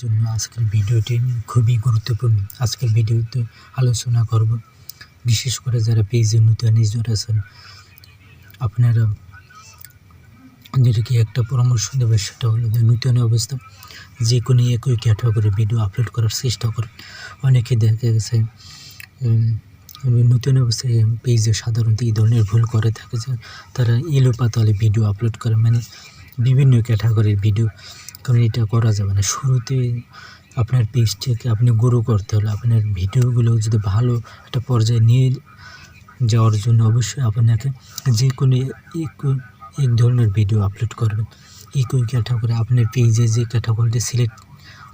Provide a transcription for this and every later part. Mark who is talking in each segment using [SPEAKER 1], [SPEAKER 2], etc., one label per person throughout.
[SPEAKER 1] জন্য আজকের ভিডিওটি খুবই গুরুত্বপূর্ণ। আজকের ভিডিওতে আলোচনা করব, বিশেষ করে যারা পেজে নতুন ইউজার আছেন, আপনারা আমাদেরকে একটা পরামর্শ দেবে সেটা হলো যে নতুন অবস্থা যে কোনো একই ক্যাটাগরি ভিডিও আপলোড করার চেষ্টা করেন। অনেকে দেখা গেছে নতুন অবস্থায় পেজে সাধারণত এই ধরনের ভুল করে থাকে যে তারা এলো পাতালে ভিডিও আপলোড করে মানে বিভিন্ন ক্যাটাগরির ভিডিও কারণ এটা করা যাবে না। শুরুতে আপনার পেজটাকে আপনি গ্রো করতে হলে আপনার ভিডিওগুলো যদি ভালো একটা পর্যায়ে নিয়ে যাওয়ার জন্য অবশ্যই আপনাকে যে কোনো এক এক ধরনের ভিডিও আপলোড করবেন। একই ক্যাটাগরি আপনার পেজে যে ক্যাটাগরিটা সিলেক্ট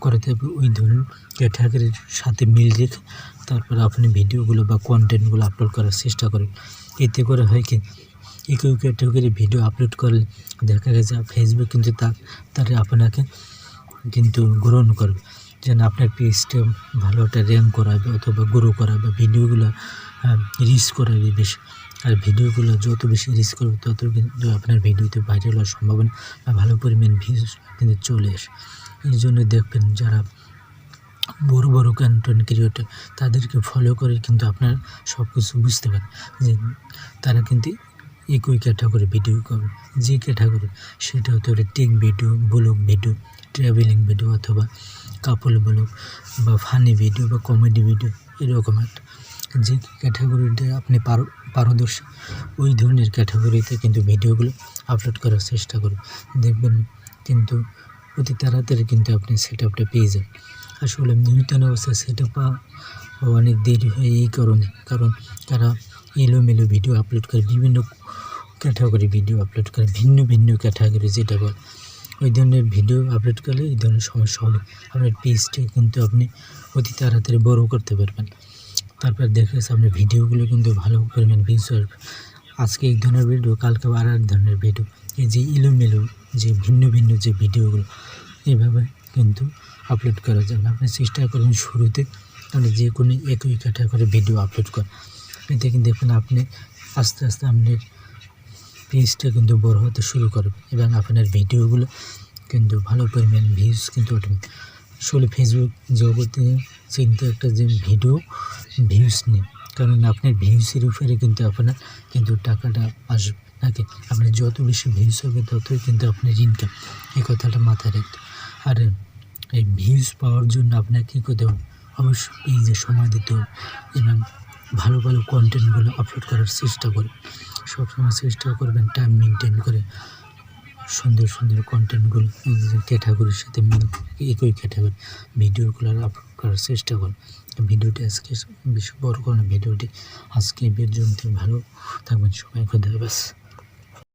[SPEAKER 1] করাতে হবে, ওই ধরুন ক্যাটাগরির সাথে মিল রেখে তারপরে আপনি ভিডিওগুলো বা কন্টেন্টগুলো আপলোড করার চেষ্টা করেন এতে করে হয় কি একই ক্যাটাগরি ভিডিও আপলোড করলে দেখা গেছে ফেসবুক কিন্তু তা তারা আপনাকে কিন্তু গ্রহণ করবে। যেন আপনার পেজটা ভালো একটা র্যাঙ্ক করাবে অথবা গ্রো করাবে ভিডিওগুলো রিচ করাবে বেশি। আর ভিডিওগুলো যত বেশি রিচ করবে, তত কিন্তু আপনার ভিডিওতে ভাইরাল হওয়ার সম্ভাবনা বা ভালো পরিমাণ ভিউজ কিন্তু চলে আসে। এই জন্য দেখবেন যারা বড় বড় কন্টেন্ট ক্রিয়েটর তাদেরকে ফলো করে কিন্তু আপনারা সব কিছু বুঝতে পারেন যে তারা কিন্তু একই ক্যাটাগরি ভিডিও করবে যে ক্যাটাগরি সেটা হতে পারে tech video vlog video travelling video অথবা কাপল ব্লগ বা ফানি ভিডিও বা কমেডি ভিডিও এরকম একটা। যে ক্যাটাগরিতে আপনি পার- পারদর্শী, ওই ধরনের ক্যাটাগরিতে কিন্তু ভিডিওগুলো আপলোড করার চেষ্টা করুন। দেখবেন কিন্তু অতি তাড়াতাড়ি কিন্তু আপনি সেট আপটা পেয়ে যান। আসলে নূতন অবস্থায় সেট আপ অনেক দেরি হয় এই কারণে। কারণ তারা এলোমেলো ভিডিও আপলোড করে বিভিন্ন ক্যাটাগরি ভিডিও আপলোড করে, ভিন্ন ভিন্ন ক্যাটাগরি যেটা বল। ওই ধরনের ভিডিও আপলোড করলে এই ধরনের সমস্যা হবে আপনার পেজটা কিন্তু আপনি অতি তাড়াতাড়ি বড় করতে পারবেন। তারপর দেখা আপনার ভিডিওগুলো কিন্তু ভালো পরিমাণ ভিউজ আজকে এক ধরনের ভিডিও কালকে আর এক ধরনের ভিডিও এই যে এলোমেলো যে ভিন্ন ভিন্ন যে ভিডিওগুলো এভাবে কিন্তু আপলোড করা যাবে। আপনি চেষ্টা করুন শুরুতে মানে যে কোনো একই ক্যাটাগরি ভিডিও আপলোড কর এতে কিন্তু দেখুন, আপনি আস্তে আস্তে আপনার পেজটা কিন্তু বড় হতে শুরু করবে এবং আপনার ভিডিওগুলো কিন্তু ভালো পরিমাণ ভিউজ কিন্তু উঠবে আসলে ফেসবুক জগতে চিন্তা একটা যে ভিডিও ভিউজ নেই, কারণ আপনার ভিউসের উপরে কিন্তু আপনার কিন্তু টাকাটা আসবে। নাকি? আপনার যত বেশি ভিউজ হবে, ততই কিন্তু আপনার ইনকাম এই কথাটা মাথায় রাখতে। আর এই ভিউজ পাওয়ার জন্য আপনাকে কী করতে হবে? অবশ্যই পেজে সময় দিতে হবে এবং ভালো ভালো কন্টেন্টগুলো আপলোড করার চেষ্টা করি। সবসময় চেষ্টা করবেন টাইম মেনটেন করে সুন্দর সুন্দর কন্টেন্টগুলো ক্যাটাগরির সাথে একই ক্যাটাগরি ভিডিওগুলো আপলোড করার চেষ্টা করুন ভিডিওটি আজকে বেশি বড় করেন ভিডিওটি আজকে বের জন্য ভালো থাকবেন সবাই খুব হাফেজ।